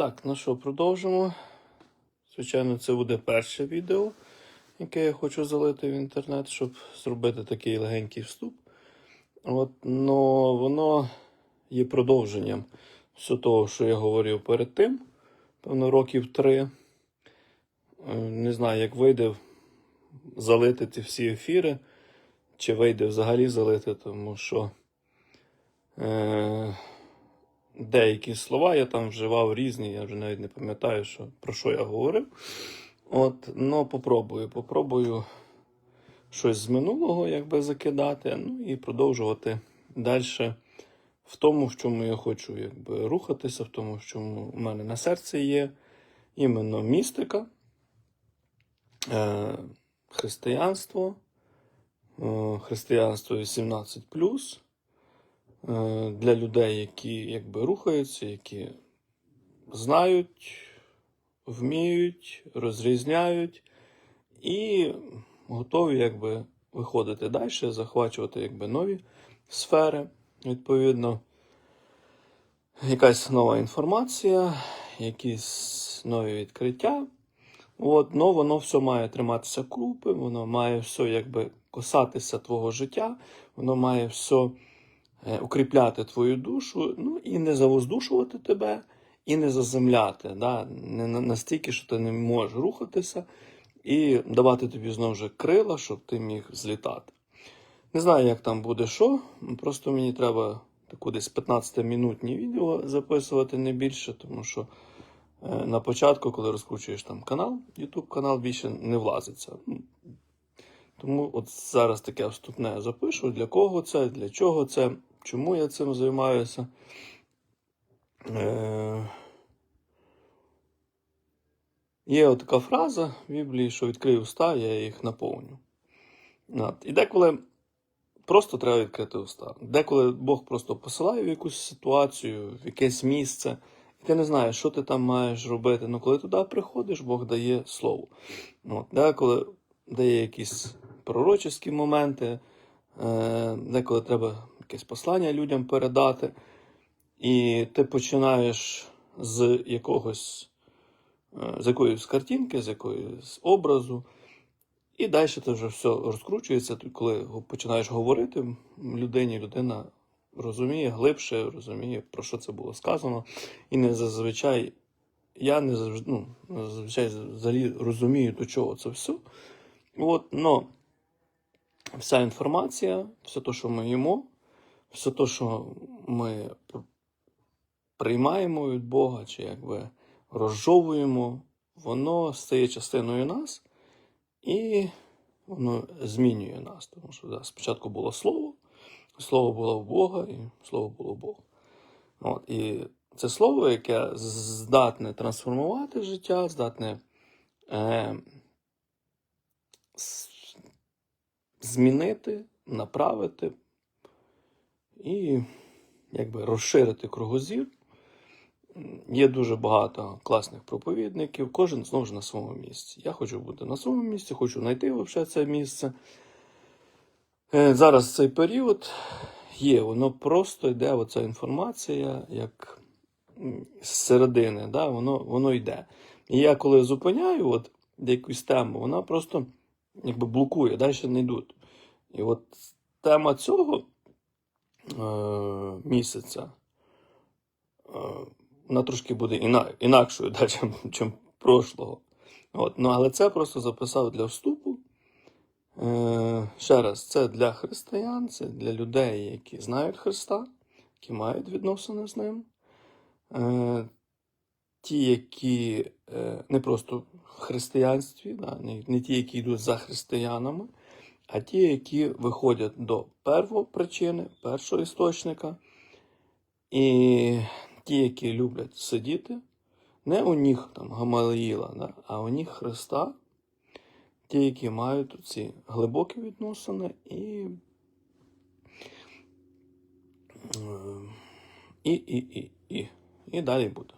Так, ну що, продовжимо. Звичайно, це буде перше відео, яке я хочу залити в інтернет, щоб зробити такий легенький вступ. От, но воно є продовженням все того, що я говорив перед тим. Певно, років три. Е, Не знаю, як вийде залити ці всі ефіри, чи вийде взагалі залити, тому що. Е- деякі слова я там вживав різні, я вже навіть не пам'ятаю, що, про що я говорив. От, ну, попробую, попробую щось з минулого якби закидати, ну і продовжувати далі в тому, в чому я хочу якби, рухатися, в тому, в чому в мене на серці є іменно містика, е, християнство, е, християнство 18 е, для людей, які якби рухаються, які знають, вміють, розрізняють і готові якби виходити далі, захвачувати якби нові сфери. Відповідно, якась нова інформація, якісь нові відкриття. От, ну, воно все має триматися купи, воно має все якби косатися твого життя, воно має все е, укріпляти твою душу, ну і не завоздушувати тебе, і не заземляти. Да? Не настільки, що ти не можеш рухатися, і давати тобі знову ж крила, щоб ти міг злітати. Не знаю, як там буде що. Просто мені треба таку десь 15-минутні відео записувати не більше, тому що е, на початку, коли розкручуєш там канал, YouTube канал більше не влазиться. Ну, Тому от зараз таке вступне запишу, для кого це, для чого це, чому я цим займаюся. Е... Є така фраза в Біблії, що відкрию уста, я їх наповню. І деколи просто треба відкрити уста. Деколи Бог просто посилає в якусь ситуацію, в якесь місце, і ти не знаєш, що ти там маєш робити. Ну, коли туди приходиш, Бог дає слово. От. Деколи дає якісь пророчі моменти, е, деколи треба якесь послання людям передати, і ти починаєш з якогось, е, з якоїсь картинки, з якоїсь образу. І далі це вже все розкручується. Коли починаєш говорити людині, людина розуміє глибше, розуміє, про що це було сказано. І не зазвичай, я не завжди, ну, зазвичай взагалі розумію, до чого це все. От, но вся інформація, все те, що ми їмо, все те, що ми приймаємо від Бога, чи якби розжовуємо, воно стає частиною нас. І воно змінює нас. Тому що да, спочатку було слово, слово було в Бога, і слово було Бог. От, і це слово, яке здатне трансформувати життя, здатне е, змінити, направити і якби розширити кругозір. Є дуже багато класних проповідників, кожен знову ж на своєму місці. Я хочу бути на своєму місці, хочу знайти взагалі це місце. Е, Зараз цей період є, воно просто йде, оця інформація, як з середини, да, воно, воно йде. І я коли зупиняю от, якусь тему, вона просто якби блокує, далі не йдуть. І от тема цього місяця е, вона трошки буде іна, інакшою, да, чим, чим прошлого. От, ну, але це просто записав для вступу. Е, ще раз, це для християн, це для людей, які знають Христа, які мають відносини з ним. Е, ті, які е, не просто в християнстві, да, не ті, які йдуть за християнами, а ті, які виходять до первопричини, першого істочника. І ті, які люблять сидіти, не у них там Гамалаїла, да, а у них Христа, ті, які мають ці глибокі відносини і, е, і, і, і, і, і далі буде.